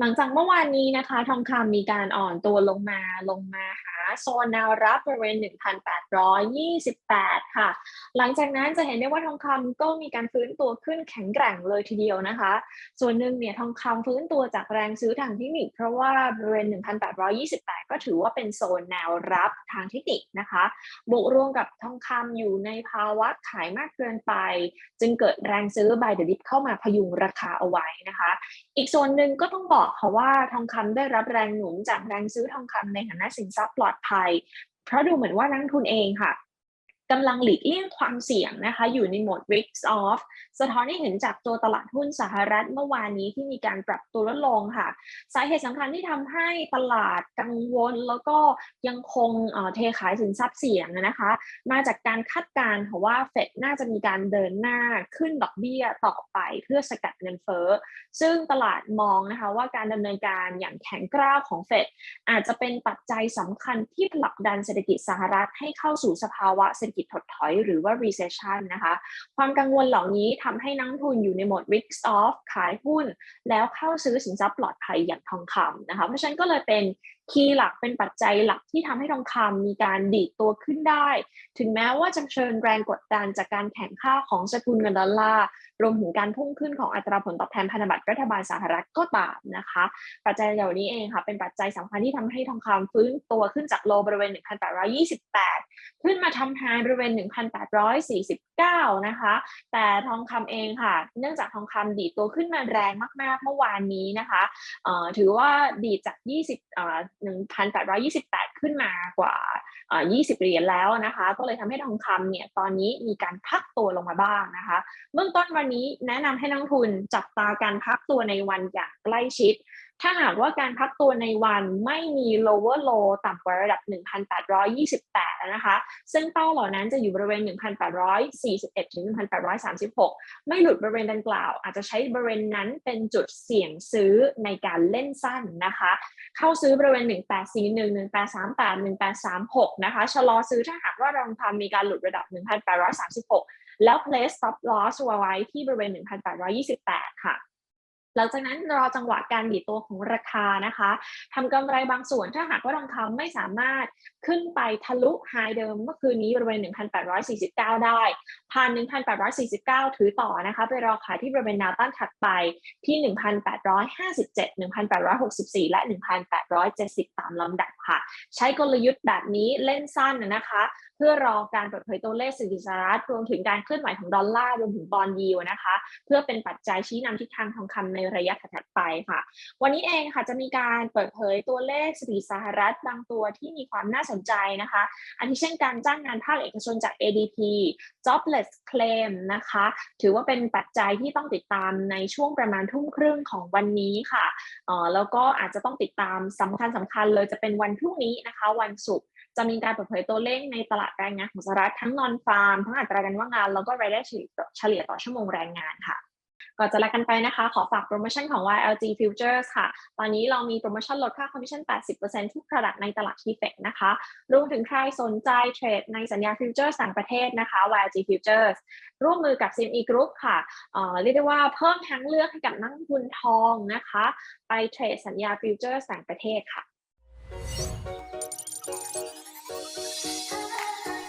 หลังจากเมื่อวานนี้นะคะ ทองคำมีการอ่อนตัวลงมาลงมาหาโซนแนวรับบริเวณ 1,828 ค่ะ หลังจากนั้นจะเห็นได้ว่าทองคำก็มีการฟื้นตัวขึ้นแข็งแกร่งเลยทีเดียวนะคะ ส่วนหนึ่งเนี่ยทองคำฟื้นตัวจากแรงซื้อทางเทคนิค เพราะว่าบริเวณ 1,828 ก็ถือว่าเป็นโซนแนวรับทางเทคนิคนะคะบวกรวมกับทองคำอยู่ในภาวะขายมากเกินไป จึงเกิดแรงซื้อ by the dip เข้ามาพยุงราคาเอาไว้นะคะ อีกส่วนหนึ่งก็ต้องบอกค่ะว่าทองคำได้รับแรงหนุนจากแรงซื้อทองคำในฐานะสินทรัพย์ปลอดภัย เพราะดูเหมือนว่านักทุนเองค่ะ กำลังหลีกเลี่ยงความเสี่ยงนะคะ อยู่ในโหมด risk off สะท้อนให้เห็นจากตัวตลาดหุ้นสหรัฐเมื่อวานนี้ที่มีการปรับตัวลดลงค่ะ สาเหตุสำคัญที่ทำให้ตลาดกังวล แล้วก็ยังคงเทขายสินทรัพย์เสี่ยงนะคะ มาจากการคาดการณ์ค่ะว่าเฟดน่าจะมีการเดินหน้าขึ้นดอกเบี้ยต่อไปเพื่อสกัดเงินเฟ้อ ซึ่งตลาดมองนะคะว่าการดำเนินการอย่างแข็งกร้าวของเฟดอาจจะเป็นปัจจัยสำคัญที่ผลักดันเศรษฐกิจสหรัฐให้เข้าสู่สภาวะเศรษฐกิจถดถอยหรือว่า recession นะคะ ความกังวลเหล่านี้ทำให้นักทุนอยู่ในโหมด risk off ขายหุ้น แล้วเข้าซื้อสินทรัพย์ปลอดภัยอย่างทองคำนะคะ เพราะฉะนั้นก็เลยเป็น คีย์หลักเป็นปัจจัยหลักที่ทำให้ทองคำมีการดีดตัวขึ้นได้ ถึงแม้ว่าจะเชิญแรงกดดันจากการแข่งข้าของสกุลเงินดอลลาร์รวมถึงการพุ่งขึ้นของอัตราผลตอบแทนพันธบัตรรัฐบาลสหรัฐก็ตามนะคะ ปัจจัยเหล่านี้เองค่ะเป็นปัจจัยสำคัญที่ทำให้ทองคำฟื้นตัวขึ้นจากโลบริเวณ 1,828 ขึ้นมาทำไฮบริเวณ 1,849 นะคะ แต่ทองคำเองค่ะ เนื่องจากทองคำดีดตัวขึ้นมาแรงมาก ๆ เมื่อวานนี้นะคะ ถือว่าดีดจาก 20 1,828 ขึ้นมากว่าเอ่อ20 เหรียญแล้วนะคะ ก็เลยทำให้ทองคำเนี่ยตอนนี้มีการพักตัวลงมาบ้างนะคะ เบื้องต้นวันนี้แนะนำให้นักทุนจับตาการพักตัวในวันอย่างใกล้ชิด ถ้าหากว่าการพักตัวในวันไม่มี lower low ต่ำกว่าระดับ 1,828 นะคะ ซึ่งเป้าเหล่านั้นจะอยู่บริเวณ 1,841 ถึง 1,836 ไม่หลุดบริเวณดังกล่าว อาจจะใช้บริเวณนั้นเป็นจุดเสี่ยงซื้อในการเล่นสั้นนะคะ เข้าซื้อบริเวณ 1841 1838 1836 นะคะ ชะลอซื้อถ้าหากว่าทองคำมีการหลุดระดับ 1,836 แล้ว place stop loss ไว้ที่บริเวณ 1,828 ค่ะ หลังจากนั้นรอจังหวะการดีตัวของราคานะคะทำกำไรบางส่วนถ้าหากว่าทองคำไม่สามารถขึ้นไปทะลุไฮเดิมเมื่อคืนนี้บริเวณ 1,849 ได้ผ่าน1,849 ถือต่อนะคะ ไปรอขายที่บริเวณแนวต้านถัดไปที่ 1,857 1,864 และ 1,870 ตามลำดับค่ะ ใช้กลยุทธ์แบบนี้เล่นสั้นนะคะ เพื่อรอการเปิดเผยตัวเลขเศรษฐกิจสหรัฐรวมถึงการเคลื่อนไหวของดอลลาร์รวมถึงบอลยิวนะคะ เพื่อเป็นปัจจัยชี้นำทิศทางทองคำในระยะถัดไปค่ะ วันนี้เองค่ะจะมีการเปิดเผยตัวเลขเศรษฐกิจสหรัฐบางตัวที่มีความน่าสนใจนะคะอาทิเช่นการจ้างงานภาคเอกชนจาก ADP jobless claim นะคะ ถือว่าเป็นปัจจัยที่ต้องติดตามในช่วงประมาณทุ่มครึ่งของวันนี้ค่ะออแล้วก็อาจจะต้องติดตามสำคัญสำคัญเลยจะเป็นวันพรุ่งนี้นะคะ วันศุกร์จะมีการเปิดเผยตัวเลขในตลาดแรงงานของสหรัฐทั้งนอนฟาร์มทั้งอัตราการว่างงาน แล้วก็รายได้เฉลี่ยต่อชั่วโมงแรงงานค่ะก่อนจะลากันไปนะคะ ขอฝากโปรโมชั่นของ YLG Futures ค่ะ ตอนนี้เรามีโปรโมชั่นลดค่าคอมมิชชั่น 80%ทุก product ในตลาด TFX นะคะ รวมถึงใครสนใจเทรดในสัญญา Futures ต่างประเทศนะคะ YLG Futures ร่วมมือกับ CME Group ค่ะเอ่อเรียกได้ว่าเพิ่มทางเลือกให้กับนักลงทุนทองนะคะ ไปเทรดสัญญา Futures ต่างประเทศค่ะ